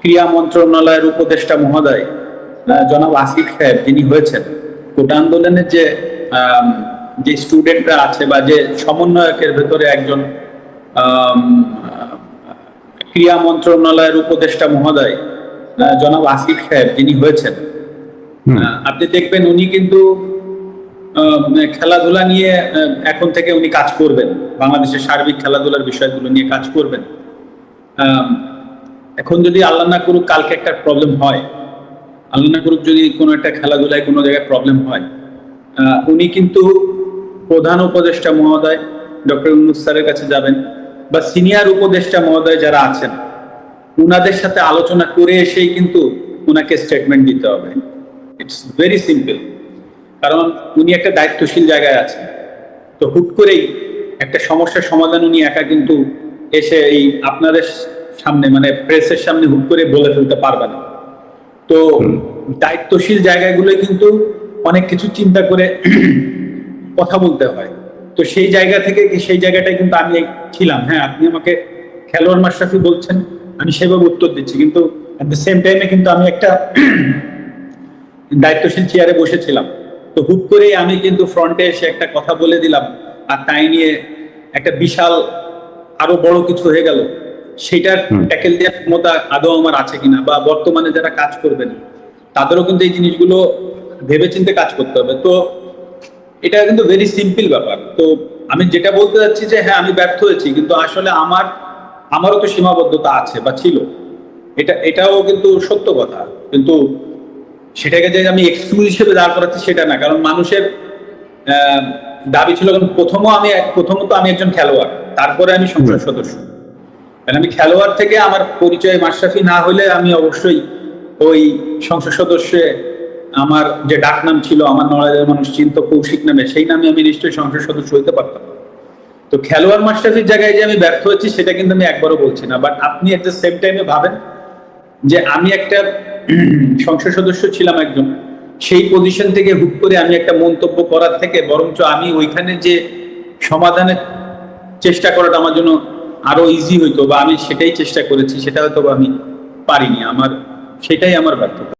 ক্রিয়া মন্ত্রণালয়ের উপদেষ্টা মহোদয় জনাব আসিফ সাহেব যিনি হয়েছেন কোটা আন্দোলনের যে যে স্টুডেন্টরা আছে বা যে সমন্বয়কের ভেতরে একজন ক্রিয়া মন্ত্রণালয়ের উপদেষ্টা মহোদয় জনাব আসিফ সাহেব যিনি হয়েছেন আপনি দেখবেন উনি কিন্তু খেলাধুলা নিয়ে এখন থেকে উনি কাজ করবেন বাংলাদেশের সার্বিক খেলাধুলার বিষয়গুলো নিয়ে কাজ করবেন। এখন যদি আল্লাহ না করুক, কালকে একটা প্রবলেম হয়। আল্লাহ না করুক যদি কোনো একটা খেলাধুলায় কোনো জায়গায় প্রবলেম হয়। উনি কিন্তু প্রধান উপদেষ্টা মহোদয়, ডক্টর ইউনুস স্যারের কাছে যাবেন বা সিনিয়র উপদেষ্টা মহোদয় যারা আছেন, উনাদের সাথে আলোচনা করে এসেই কিন্তু উনাকে স্টেটমেন্ট দিতে হবে। ইটস ভেরি সিম্পল কারণ উনি একটা দায়িত্বশীল জায়গায় আছেন। তো হুট করেই একটা সমস্যার সমাধান উনি একা কিন্তু এসে এই আপনাদের সামনে মানে প্রেসের সামনে হুট করে বলে ফেলতে পারবে না। তো দায়িত্বশীল জায়গাগুলো কিন্তু অনেক কিছু চিন্তা করে কথা বলতে হয়। তো সেই জায়গা থেকে সেই জায়গাটায় কিন্তু আমি ছিলাম। হ্যাঁ আপনি আমাকে খেলোয়াড় মাশরাফি বলছেন আমি সেভাবে উত্তর দিচ্ছি। কিন্তু অ্যাট দ্য সেম টাইমে কিন্তু আমি একটা দায়িত্বশীল চেয়ারে বসেছিলাম। তো হুট করেই আমি কিন্তু ফ্রন্টে এসে একটা কথা বলে দিলাম। আর তাই নিয়ে একটা বিশাল আরও বড় কিছু হয়ে গেল। সেটার ট্যাকেল দেওয়ার ক্ষমতা আদৌ আমার আছে কিনা বা বর্তমানে যারা কাজ করবেন তাদেরও কিন্তু এই জিনিসগুলো ভেবেচিন্তে কাজ করতে হবে। তো এটা কিন্তু ভেরি সিম্পল ব্যাপার। তো আমি যেটা বলতে যাচ্ছি যে হ্যাঁ আমি ব্যর্থ হয়েছি কিন্তু আসলে আমার আমারও তো সীমাবদ্ধতা আছে বা ছিল। এটা এটাও কিন্তু সত্য কথা। কিন্তু সেটাকে যে আমি এক্সকিউজ হিসেবে দাঁড় করাচ্ছি সেটা না। কারণ মানুষের আহ, দাবি ছিল কারণ প্রথমও আমি প্রথমত আমি একজন খেলোয়াড়। তারপরে আমি সংসদ সদস্য। কারণ আমি খেলোয়াড় থেকে আমার পরিচয় মাশরাফি না হলে আমি অবশ্যই ওই সংসদ সদস্যে আমার যে ডাক নাম ছিল, আমার নড়াইলের মানুষ চিন্ত কৌশিক নামে, সেই নামে আমি নিশ্চয়ই সংসদ সদস্য হইতে পারতাম। তো খেলোয়াড় মাশরাফির জায়গায় যে আমি ব্যর্থ হয়েছি সেটা কিন্তু আমি একবারও বলছি না। বাট আপনি এট দ্য সেম টাইমে ভাবেন যে আমি একটা সংসদ সদস্য ছিলাম একজন। সেই পজিশন থেকে হুট করে আমি একটা মন্তব্য করার থেকে বরঞ্চ আমি ওইখানে যে সমাধানের চেষ্টা করাটা আমার জন্য আরও ইজি হইতো বা আমি সেটাই চেষ্টা করেছি, সেটা হয়তো আমি পারিনি। আমার, সেটাই আমার ব্যর্থতা।